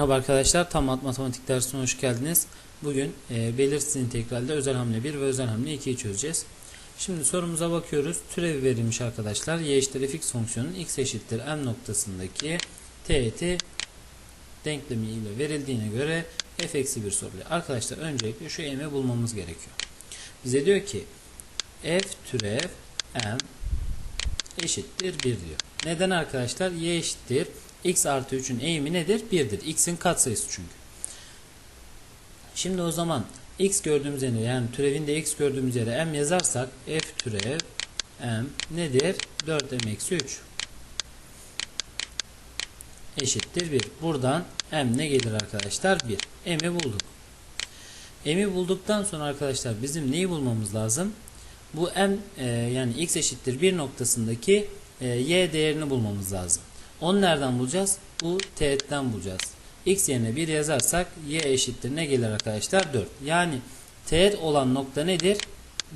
Merhaba arkadaşlar, tam matematik dersine hoş geldiniz. Bugün e, belirsiz integralde özel hamle 1 ve özel hamle 2'yi çözeceğiz. Şimdi sorumuza bakıyoruz. Türevi verilmiş arkadaşlar. y eşittir fx fonksiyonun x eşittir m noktasındaki teğeti denklemi ile verildiğine göre f eksi 1 soruluyor. Arkadaşlar öncelikle şu m'i bulmamız gerekiyor. Bize diyor ki f türev m eşittir 1 diyor. Neden arkadaşlar? y eşittir x artı 3'ün eğimi nedir? 1'dir. x'in katsayısı çünkü. Şimdi o zaman x gördüğümüz yere yani türevinde x gördüğümüz yere m yazarsak f türev m nedir? 4m eksi 3 eşittir 1. Buradan m ne gelir arkadaşlar? 1. m'i bulduk. m'i bulduktan sonra arkadaşlar bizim neyi bulmamız lazım? Bu m e, yani x eşittir 1 noktasındaki e, y değerini bulmamız lazım. Onu nereden bulacağız? Bu teğetten bulacağız. x yerine 1 yazarsak y eşittir ne gelir arkadaşlar? 4. Yani teğet olan nokta nedir?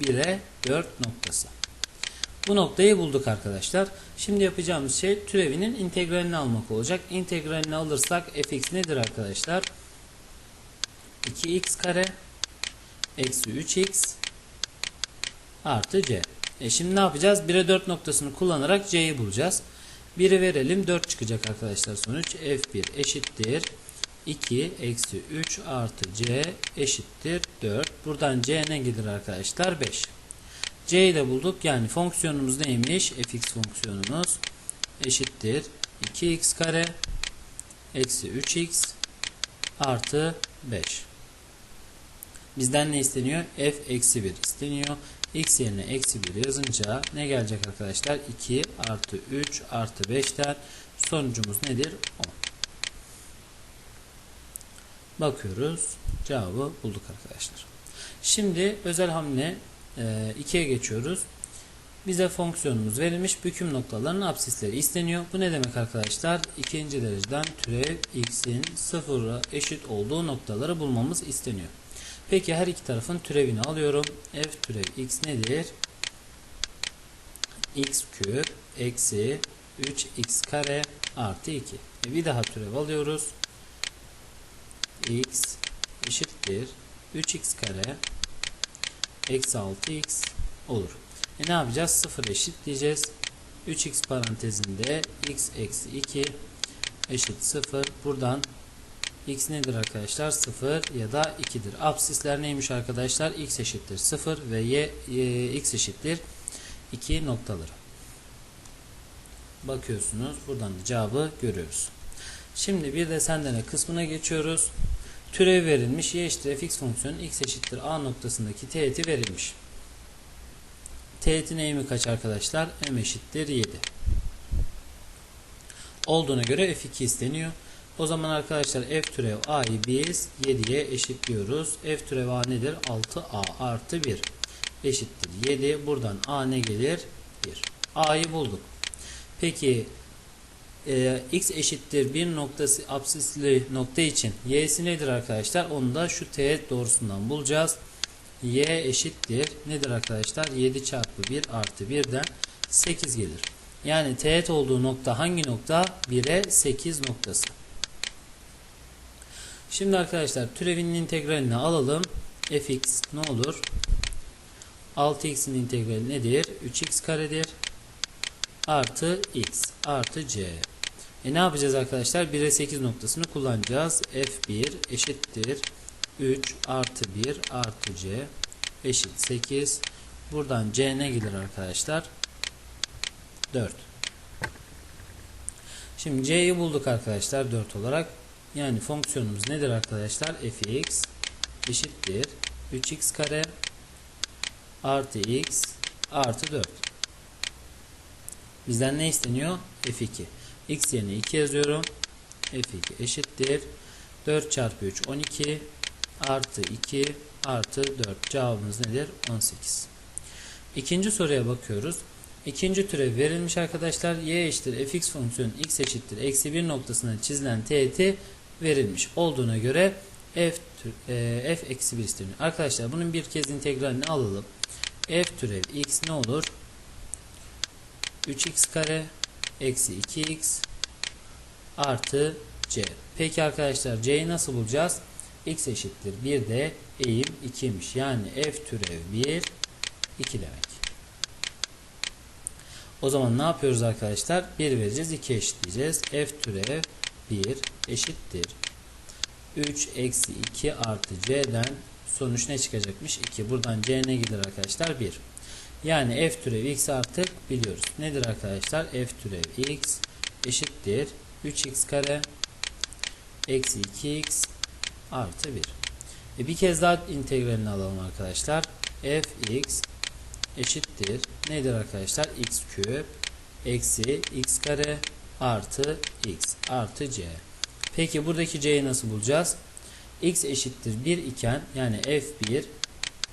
1'e 4 noktası. Bu noktayı bulduk arkadaşlar. Şimdi yapacağımız şey türevinin integralini almak olacak. İntegralini alırsak fx nedir arkadaşlar? 2x kare eksi 3x artı c. E şimdi ne yapacağız? 1'e 4 noktasını kullanarak c'yi bulacağız. 1'i verelim 4 çıkacak arkadaşlar sonuç. F1 eşittir 2 eksi 3 artı C eşittir 4. Buradan C ne gelir arkadaşlar? 5. C'yi de bulduk. Yani fonksiyonumuz neymiş? fx fonksiyonumuz eşittir 2x kare eksi 3x artı 5. Bizden ne isteniyor? f eksi 1 isteniyor. X yerine eksi 1 yazınca ne gelecek arkadaşlar? 2 artı 3 artı 5'ten sonucumuz nedir? 10. Bakıyoruz. Cevabı bulduk arkadaşlar. Şimdi özel hamle 2'ye geçiyoruz. Bize fonksiyonumuz verilmiş. Büküm noktalarının absisleri isteniyor. Bu ne demek arkadaşlar? İkinci dereceden türev x'in sıfıra eşit olduğu noktaları bulmamız isteniyor. Peki her iki tarafın türevini alıyorum. F türev x nedir? x küp eksi 3x kare artı 2. E bir daha türev alıyoruz. x eşittir 3x kare eksi 6x olur. E ne yapacağız? 0 eşit diyeceğiz. 3x parantezinde x eksi 2 eşit 0. Buradan x nedir arkadaşlar? 0 ya da 2'dir. Absisler neymiş arkadaşlar? x eşittir 0 ve y, y x eşittir 2 noktaları. Bakıyorsunuz. Buradan da cevabı görüyoruz. Şimdi bir de sendene kısmına geçiyoruz. Türev verilmiş. y eşittir fx fonksiyonu x eşittir a noktasındaki teğeti verilmiş. Teğetin eğimi kaç arkadaşlar? m eşittir 7. Olduğuna göre f2 isteniyor. O zaman arkadaşlar f türev a'yı biz 7'ye eşitliyoruz. f türev a nedir? 6a artı 1 eşittir 7. Buradan a ne gelir? 1. a'yı bulduk. Peki e, x eşittir 1 noktası absisli nokta için y'si nedir arkadaşlar? Onu da şu teğet doğrusundan bulacağız. y eşittir nedir arkadaşlar? 7 çarpı 1 artı 1'den 8 gelir. Yani teğet olduğu nokta hangi nokta? 1'e 8 noktası. Şimdi arkadaşlar türevinin integralini alalım. fx ne olur? 6x'in integrali nedir? 3x karedir. Artı x artı c. E ne yapacağız arkadaşlar? 1'e 8 noktasını kullanacağız. f1 eşittir. 3 artı 1 artı c eşit 8. Buradan c ne gelir arkadaşlar? 4. Şimdi c'yi bulduk arkadaşlar 4 olarak. Yani fonksiyonumuz nedir arkadaşlar? fx eşittir 3x kare artı x artı 4. Bizden ne isteniyor? f2. x yerine 2 yazıyorum. f2 eşittir 4 çarpı 3 12 artı 2 artı 4. Cevabımız nedir? 18. İkinci soruya bakıyoruz. İkinci türev verilmiş arkadaşlar. y eşittir fx fonksiyonu x eşittir eksi 1 noktasına çizilen teğeti verilmiş olduğuna göre f e, f eksi 1 isteniyor. Arkadaşlar bunun bir kez integralini alalım. f türev x ne olur? 3x kare eksi 2x artı c. Peki arkadaşlar c'yi nasıl bulacağız? x eşittir 1 de eğim 2'ymiş. Yani f türev 1 2 demek. O zaman ne yapıyoruz arkadaşlar? 1 vereceğiz 2 eşitleyeceğiz. f türev 1 eşittir. 3 eksi 2 artı c'den sonuç ne çıkacakmış? 2. Buradan c ne gelir arkadaşlar? 1. Yani f türev x artık biliyoruz. Nedir arkadaşlar? f türev x eşittir 3x kare eksi 2x artı 1. E bir kez daha integralini alalım arkadaşlar. fx eşittir nedir arkadaşlar? x küp eksi x kare artı x artı c. Peki buradaki c'yi nasıl bulacağız? x eşittir 1 iken yani f1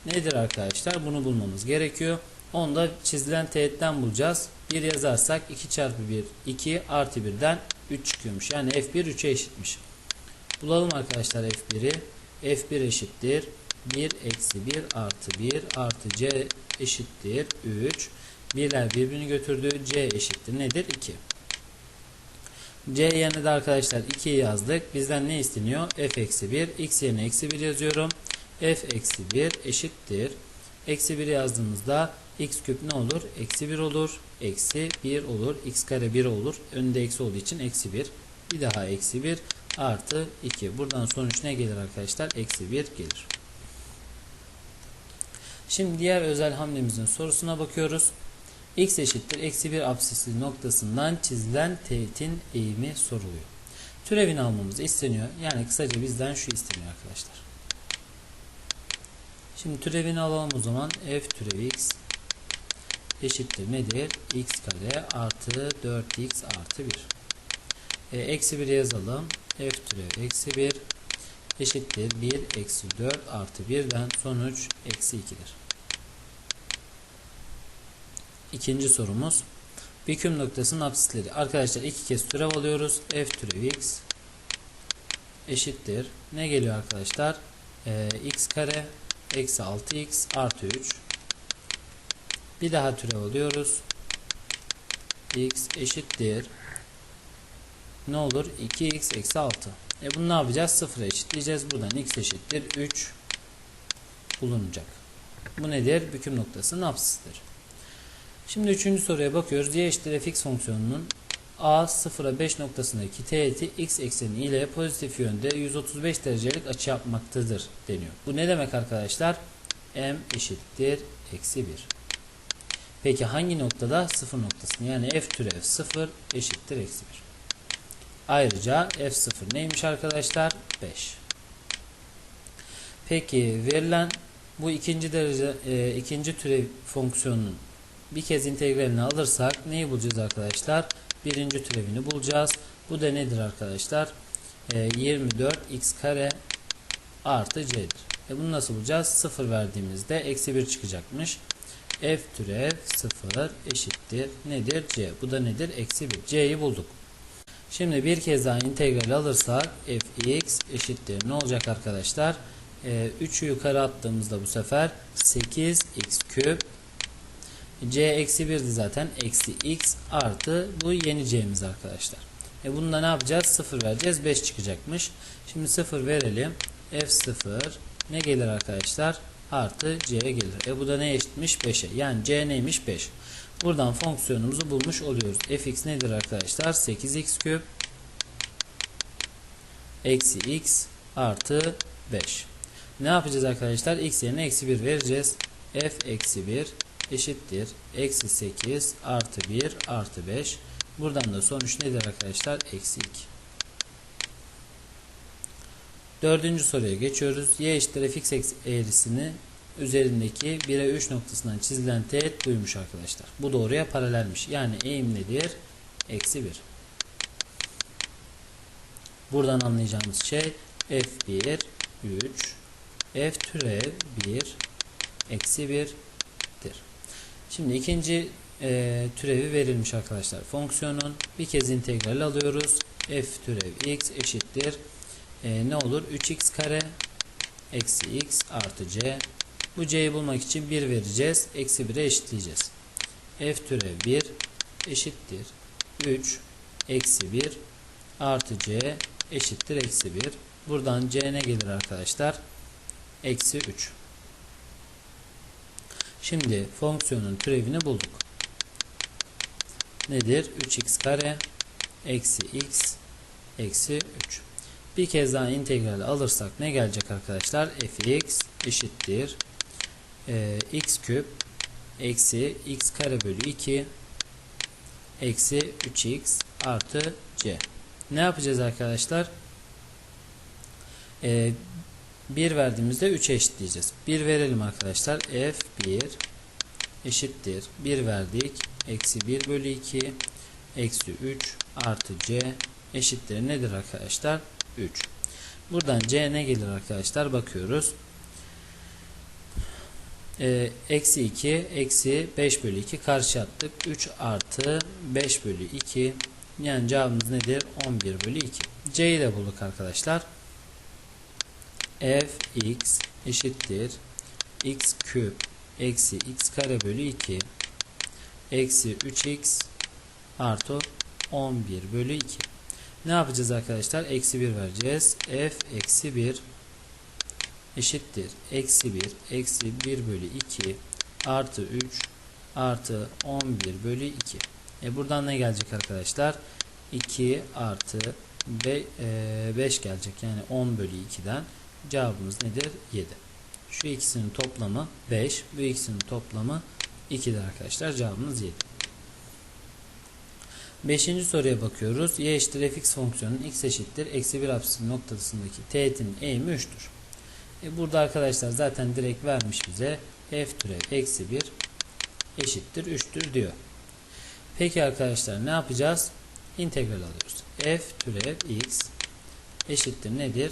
nedir arkadaşlar? Bunu bulmamız gerekiyor. Onu da çizilen teğetten bulacağız. 1 yazarsak 2 çarpı 1 2 artı 1'den 3 çıkıyormuş. Yani f1 3'e eşitmiş. Bulalım arkadaşlar f1'i. f1 eşittir 1 eksi 1 artı 1 artı c eşittir 3. Birler birbirini götürdü. c eşittir nedir? 2. c yerine de arkadaşlar 2'yi yazdık. Bizden ne isteniyor? f eksi 1. x yerine eksi 1 yazıyorum. f eksi 1 eşittir. Eksi 1 yazdığımızda x küp ne olur? Eksi 1 olur. Eksi 1 olur. x kare 1 olur. Önünde eksi olduğu için eksi 1. Bir daha eksi 1 artı 2. Buradan sonuç ne gelir arkadaşlar? Eksi 1 gelir. Şimdi diğer özel hamlemizin sorusuna bakıyoruz. X eşittir eksi 1 absisli noktasından çizilen teğetin eğimi soruluyor. Türevini almamız isteniyor. Yani kısaca bizden şu isteniyor arkadaşlar. Şimdi türevini alalım o zaman. f türev x eşittir nedir? x kare artı 4x artı 1. E, eksi 1 yazalım. f türev eksi 1 eşittir 1 eksi 4 artı 1'den sonuç eksi 2'dir. İkinci sorumuz. Bir küm noktasının apsisleri. Arkadaşlar iki kez türev alıyoruz. f türev x eşittir. Ne geliyor arkadaşlar? E, x kare eksi 6x artı 3. Bir daha türev alıyoruz. x eşittir. Ne olur? 2x eksi 6. E bunu ne yapacağız? 0'a eşitleyeceğiz. Buradan x eşittir 3 bulunacak. Bu nedir? Büküm noktasının apsisidir. Şimdi üçüncü soruya bakıyoruz. y eşittir fx fonksiyonunun a 0'a 5 noktasındaki teğeti x ekseni ile pozitif yönde 135 derecelik açı yapmaktadır deniyor. Bu ne demek arkadaşlar? m eşittir eksi 1. Peki hangi noktada? 0 noktasında. Yani f türev 0 eşittir eksi 1. Ayrıca f0 neymiş arkadaşlar? 5. Peki verilen bu ikinci derece e, ikinci türev fonksiyonunun bir kez integralini alırsak neyi bulacağız arkadaşlar? Birinci türevini bulacağız. Bu da nedir arkadaşlar? E, 24x kare artı c'dir. E bunu nasıl bulacağız? 0 verdiğimizde eksi 1 çıkacakmış. f türev 0 eşittir. Nedir? c. Bu da nedir? Eksi 1. c'yi bulduk. Şimdi bir kez daha integral alırsak fx eşittir. Ne olacak arkadaşlar? E, 3'ü yukarı attığımızda bu sefer 8x küp c eksi 1'di zaten. Eksi x artı bu yeni c'miz arkadaşlar. E bunda ne yapacağız? 0 vereceğiz. 5 çıkacakmış. Şimdi 0 verelim. f0 ne gelir arkadaşlar? Artı c gelir. E bu da ne eşitmiş? 5'e. Yani c neymiş? 5. Buradan fonksiyonumuzu bulmuş oluyoruz. fx nedir arkadaşlar? 8x küp eksi x artı 5. Ne yapacağız arkadaşlar? x yerine eksi 1 vereceğiz. f eksi 1 eşittir. Eksi 8 artı 1 artı 5. Buradan da sonuç nedir arkadaşlar? Eksi 2. Dördüncü soruya geçiyoruz. y eşittir fx eğrisini üzerindeki 1'e 3 noktasından çizilen teğet buymuş arkadaşlar. Bu doğruya paralelmiş. Yani eğim nedir? Eksi 1. Buradan anlayacağımız şey f1 3 f türev 1 eksi 1'dir. Şimdi ikinci e, türevi verilmiş arkadaşlar. Fonksiyonun bir kez integral alıyoruz. f türev x eşittir. E, ne olur? 3x kare eksi x artı c. Bu c'yi bulmak için 1 vereceğiz. Eksi 1'e eşitleyeceğiz. f türev 1 eşittir. 3 eksi 1 artı c eşittir eksi 1. Buradan c ne gelir arkadaşlar? Eksi 3. Şimdi fonksiyonun türevini bulduk. Nedir? 3x kare eksi x eksi 3. Bir kez daha integral alırsak ne gelecek arkadaşlar? fx eşittir e, x küp eksi x kare bölü 2 eksi 3x artı c. Ne yapacağız arkadaşlar? E, 1 verdiğimizde 3'e eşitleyeceğiz. 1 verelim arkadaşlar. f1 eşittir. 1 verdik. Eksi 1 bölü 2 eksi 3 artı c eşittir. Nedir arkadaşlar? 3. Buradan c ne gelir arkadaşlar? Bakıyoruz. Ee, eksi 2 eksi 5 bölü 2 karşı attık. 3 artı 5 bölü 2 yani cevabımız nedir? 11 bölü 2. C'yi de bulduk arkadaşlar. Fx eşittir x küp eksi x kare bölü 2 eksi 3x artı 11 bölü 2. Ne yapacağız arkadaşlar? Eksi 1 vereceğiz. f eksi 1 eşittir. Eksi 1 eksi 1 bölü 2 artı 3 artı 11 bölü 2. E buradan ne gelecek arkadaşlar? 2 artı 5 e, gelecek. Yani 10 bölü 2'den cevabımız nedir? 7. Şu ikisinin toplamı 5. Bu ikisinin toplamı 2'dir arkadaşlar. Cevabımız 7. Beşinci soruya bakıyoruz. y eşittir fx fonksiyonunun x eşittir eksi 1 apsisi noktasındaki teğetin eğimi 3'tür. E burada arkadaşlar zaten direkt vermiş bize f türev eksi 1 eşittir 3'tür diyor. Peki arkadaşlar ne yapacağız? İntegral alıyoruz. f türev x eşittir nedir?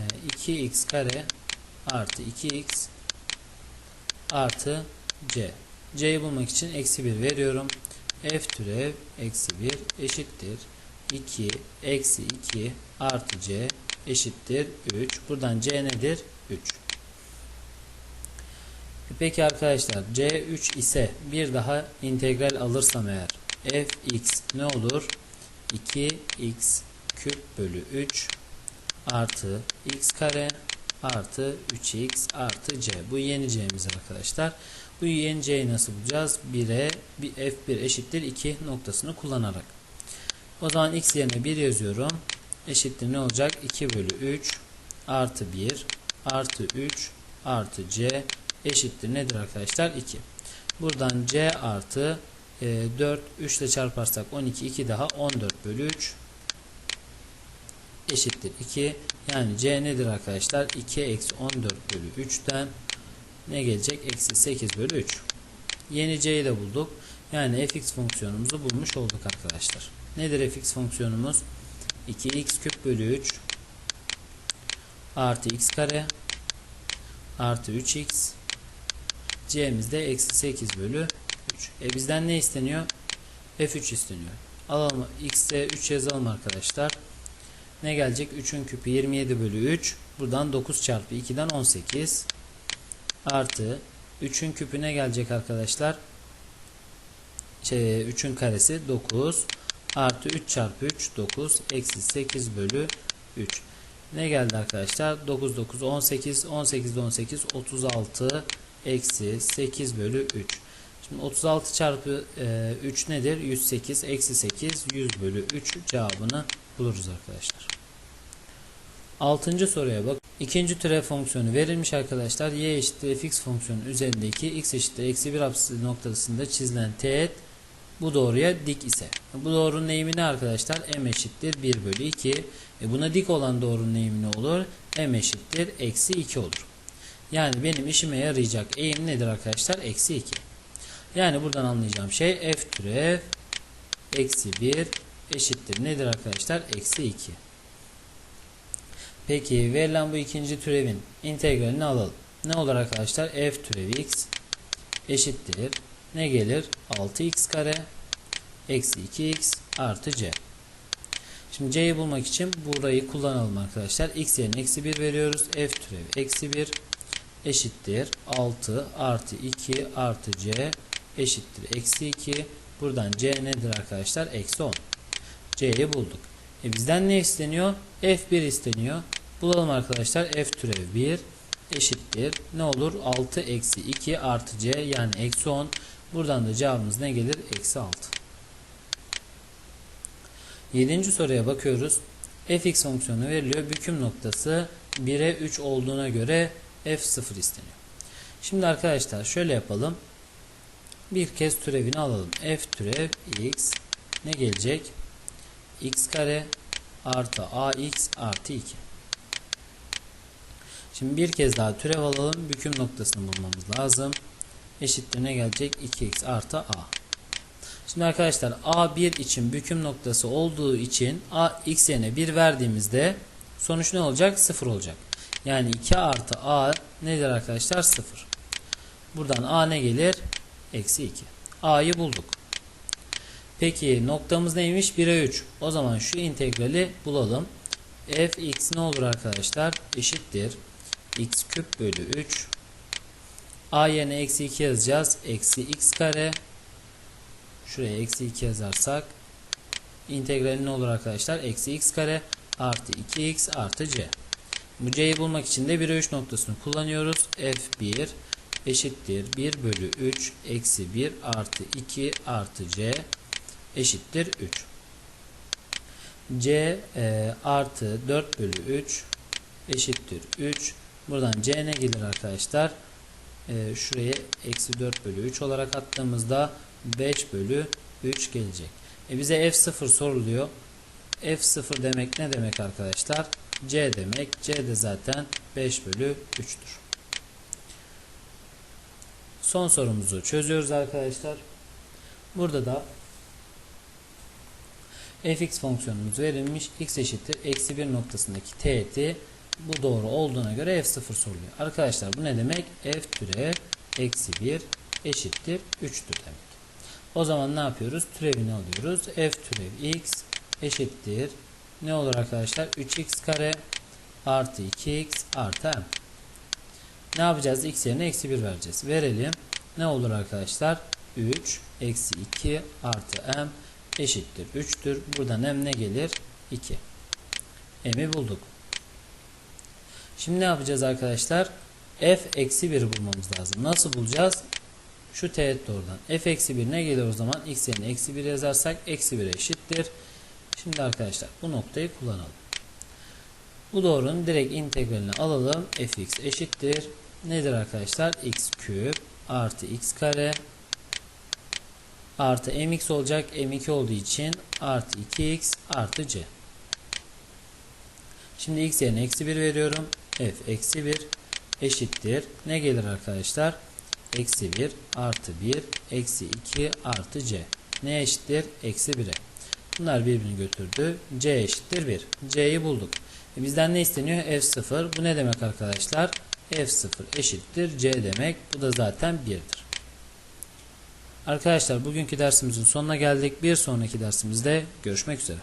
E, 2x kare artı 2x artı c. c'yi bulmak için eksi 1 veriyorum f türev eksi 1 eşittir 2 eksi 2 artı c eşittir 3. Buradan c nedir? 3. Peki arkadaşlar c 3 ise bir daha integral alırsam eğer fx ne olur? 2x küp bölü 3 artı x kare artı 3x artı c. Bu yeneceğimiz arkadaşlar. Bu yeneceği nasıl bulacağız? 1'e bir f1 eşittir 2 noktasını kullanarak. O zaman x yerine 1 yazıyorum. Eşittir ne olacak? 2 bölü 3 artı 1 artı 3 artı c eşittir nedir arkadaşlar? 2. Buradan c artı e, 4 3 ile çarparsak 12 2 daha 14 bölü 3 eşittir 2. Yani c nedir arkadaşlar? 2 eksi 14 bölü 3'ten ne gelecek? Eksi 8 bölü 3. Yeni c'yi de bulduk. Yani fx fonksiyonumuzu bulmuş olduk arkadaşlar. Nedir fx fonksiyonumuz? 2x küp bölü 3 artı x kare artı 3x c'miz de eksi 8 bölü 3. E bizden ne isteniyor? f3 isteniyor. Alalım x'e 3 yazalım arkadaşlar. Ne gelecek? 3'ün küpü 27 bölü 3. Buradan 9 çarpı 2'den 18 artı 3'ün küpüne gelecek arkadaşlar. Şey, 3'ün karesi 9 artı 3 çarpı 3 9 eksi 8 bölü 3. Ne geldi arkadaşlar? 9 9 18 18 18 36 eksi 8 bölü 3. Şimdi 36 çarpı e, 3 nedir? 108 eksi 8 100 bölü 3 cevabını buluruz arkadaşlar. Altıncı soruya bak. İkinci türev fonksiyonu verilmiş arkadaşlar. y eşittir fx fonksiyonu üzerindeki x eşittir eksi 1 apsisi noktasında çizilen teğet bu doğruya dik ise. Bu doğrunun eğimi ne arkadaşlar? m eşittir 1 bölü 2. E buna dik olan doğrunun eğimi ne olur? m eşittir eksi 2 olur. Yani benim işime yarayacak eğim nedir arkadaşlar? Eksi 2. Yani buradan anlayacağım şey f türev eksi 1 eşittir. Nedir arkadaşlar? Eksi 2. Peki verilen bu ikinci türevin integralini alalım. Ne olur arkadaşlar? f türevi x eşittir. Ne gelir? 6x kare eksi 2x artı c. Şimdi c'yi bulmak için burayı kullanalım arkadaşlar. x yerine eksi 1 veriyoruz. f türevi eksi 1 eşittir. 6 artı 2 artı c eşittir. Eksi 2. Buradan c nedir arkadaşlar? Eksi 10. c'yi bulduk. E bizden ne isteniyor? F1 isteniyor. Bulalım arkadaşlar. F türev 1 eşittir. Ne olur? 6 eksi 2 artı C yani eksi 10. Buradan da cevabımız ne gelir? Eksi 6. Yedinci soruya bakıyoruz. fx fonksiyonu veriliyor. Büküm noktası 1'e 3 olduğuna göre f0 isteniyor. Şimdi arkadaşlar şöyle yapalım. Bir kez türevini alalım. f türev x ne gelecek? x kare artı ax artı 2. Şimdi bir kez daha türev alalım. Büküm noktasını bulmamız lazım. Eşittir ne gelecek? 2x artı a. Şimdi arkadaşlar A1 için büküm noktası olduğu için A x yerine 1 verdiğimizde sonuç ne olacak? 0 olacak. Yani 2 artı A nedir arkadaşlar? 0. Buradan A ne gelir? Eksi 2. A'yı bulduk. Peki noktamız neymiş? 1'e 3. O zaman şu integrali bulalım. fx ne olur arkadaşlar? Eşittir. x küp bölü 3. A yerine eksi 2 yazacağız. Eksi x kare Şuraya eksi 2 yazarsak integrali ne olur arkadaşlar? Eksi x kare artı 2x artı c. Bu c'yi bulmak için de 1'e 3 noktasını kullanıyoruz. f1 eşittir 1 bölü 3 eksi 1 artı 2 artı c eşittir 3. c e, artı 4 bölü 3 eşittir 3. Buradan c ne gelir arkadaşlar? E, şuraya eksi 4 bölü 3 olarak attığımızda 5 bölü 3 gelecek. E bize F0 soruluyor. F0 demek ne demek arkadaşlar? C demek. C de zaten 5 bölü 3'tür. Son sorumuzu çözüyoruz arkadaşlar. Burada da fx fonksiyonumuz verilmiş. x eşittir. Eksi 1 noktasındaki teğeti bu doğru olduğuna göre f0 soruluyor. Arkadaşlar bu ne demek? f türev eksi 1 eşittir 3'tür demek. O zaman ne yapıyoruz? Türevini alıyoruz. f türev x eşittir. Ne olur arkadaşlar? 3x kare artı 2x artı m. Ne yapacağız? x yerine eksi 1 vereceğiz. Verelim. Ne olur arkadaşlar? 3 eksi 2 artı m eşittir 3'tür. Buradan m ne gelir? 2. m'i bulduk. Şimdi ne yapacağız arkadaşlar? f eksi 1 bulmamız lazım. Nasıl bulacağız? Şu teğet doğrudan. f eksi 1 ne gelir o zaman? x yerine eksi 1 yazarsak eksi 1 eşittir. Şimdi arkadaşlar bu noktayı kullanalım. Bu doğrunun direkt integralini alalım. fx eşittir. Nedir arkadaşlar? x küp artı x kare artı mx olacak. m2 olduğu için artı 2x artı c. Şimdi x yerine eksi 1 veriyorum. f eksi 1 eşittir. Ne gelir arkadaşlar? Eksi 1 artı 1 eksi 2 artı c. Ne eşittir? Eksi 1'e. Bunlar birbirini götürdü. c eşittir 1. c'yi bulduk. E bizden ne isteniyor? f0. Bu ne demek arkadaşlar? F0 eşittir c demek. Bu da zaten 1'dir. Arkadaşlar bugünkü dersimizin sonuna geldik. Bir sonraki dersimizde görüşmek üzere.